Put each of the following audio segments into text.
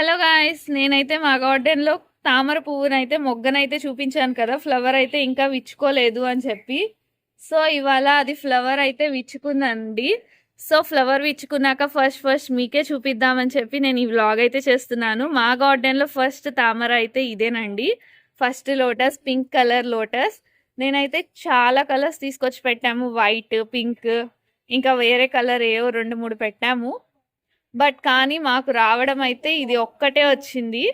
Hello guys నేనైతే మా గార్డెన్లో తామర పువ్వునైతే మొగ్గనైతే చూపించాను కదా ఫ్లవర్ అయితే ఇంకా విచ్చుకోలేదు అని చెప్పి. సో ఇవాళ అది ఫ్లవర్ అయితే విచ్చుకుందండి. సో ఫ్లవర్ విచ్చుకున్నాక ఫస్ట్ ఫస్ట్ మీకే చూపిద్దామని చెప్పి నేను ఈ వ్లాగ్ అయితే చేస్తున్నాను. మా గార్డెన్లో ఫస్ట్ తామర అయితే ఇదేనండి. First lotus pink colour lotus. నేనైతే చాలా కలర్స్ తీసుకొచ్చి పెట్టాము. వైట్ పింక్ ఇంకా వేరే కలర్ ఏవో రెండు మూడు పెట్టాము. బట్ కానీ మాకు రావడం అయితే ఇది ఒక్కటే వచ్చింది.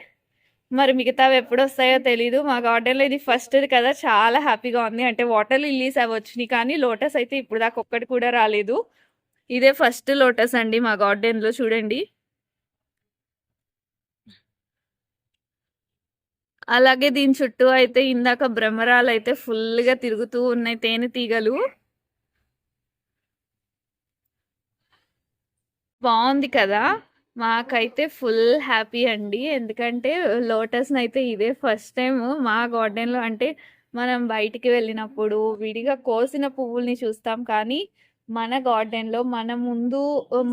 మరి మిగతావి ఎప్పుడు వస్తాయో తెలీదు. మా గార్డెన్లో ఇది ఫస్ట్ కదా చాలా హ్యాపీగా ఉంది. అంటే వాటర్ లిల్లీస్ అవి వచ్చినాయి కానీ లోటస్ అయితే ఇప్పుడు దాకా ఒక్కటి కూడా రాలేదు. ఇదే ఫస్ట్ లోటస్ అండి మా గార్డెన్లో చూడండి. అలాగే దీని చుట్టూ అయితే ఇందాక భ్రమరాలు అయితే ఫుల్గా తిరుగుతూ ఉన్నాయి తేనె తీగలు. బాగుంది కదా! మాకైతే ఫుల్ హ్యాపీ అండి. ఎందుకంటే లోటస్ని అయితే ఇదే ఫస్ట్ టైం మా గార్డెన్లో అంటే మనం బయటికి వెళ్ళినప్పుడు విడిగా కోసిన పువ్వుల్ని చూస్తాం. కానీ మన గార్డెన్లో మన ముందు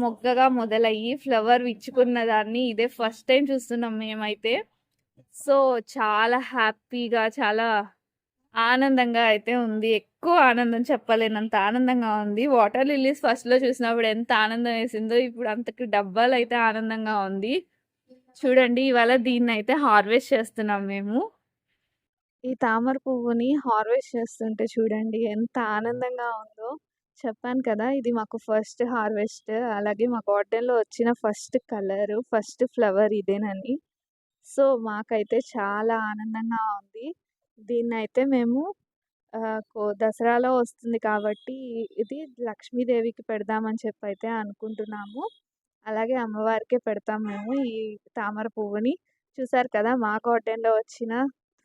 మొగ్గగా మొదలయ్యి ఫ్లవర్ విచ్చుకున్న దాన్ని ఇదే ఫస్ట్ టైం చూస్తున్నాం మేమైతే. సో చాలా హ్యాపీగా చాలా ఆనందంగా అయితే ఉంది. ఎక్కువ ఆనందం చెప్పలేనంత ఆనందంగా ఉంది. వాటర్ లిల్లీస్ ఫస్ట్లో చూసినప్పుడు ఎంత ఆనందం వేసిందో ఇప్పుడు అంతకు డబ్బాలు అయితే ఆనందంగా ఉంది. చూడండి ఇవాళ దీన్ని అయితే హార్వెస్ట్ చేస్తున్నాం మేము. ఈ తామర పువ్వుని హార్వెస్ట్ చేస్తుంటే చూడండి ఎంత ఆనందంగా ఉందో. చెప్పాను కదా ఇది మాకు ఫస్ట్ హార్వెస్ట్ అలాగే మా గార్డెన్లో వచ్చిన ఫస్ట్ కలర్ ఫస్ట్ ఫ్లవర్ ఇదేనని. సో మాకైతే చాలా ఆనందంగా ఉంది. దీన్నైతే మేము కో దసరాలో వస్తుంది కాబట్టి ఇది లక్ష్మీదేవికి పెడదామని చెప్పి అయితే అనుకుంటున్నాము. అలాగే అమ్మవారికే పెడతాం మేము ఈ తామర పువ్వుని. చూసారు కదా మా కాటన్లో వచ్చిన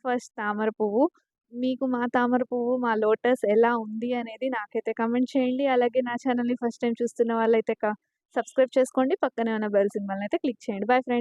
ఫస్ట్ తామర పువ్వు. మీకు మా తామర పువ్వు మా లోటస్ ఎలా ఉంది అనేది నాకైతే కమెంట్ చేయండి. అలాగే నా ఛానల్ని ఫస్ట్ టైం చూస్తున్న వాళ్ళైతే సబ్స్క్రైబ్ చేసుకోండి. పక్కనే ఉన్న బెల్ సింబల్ని అయితే క్లిక్ చేయండి. Bye friends!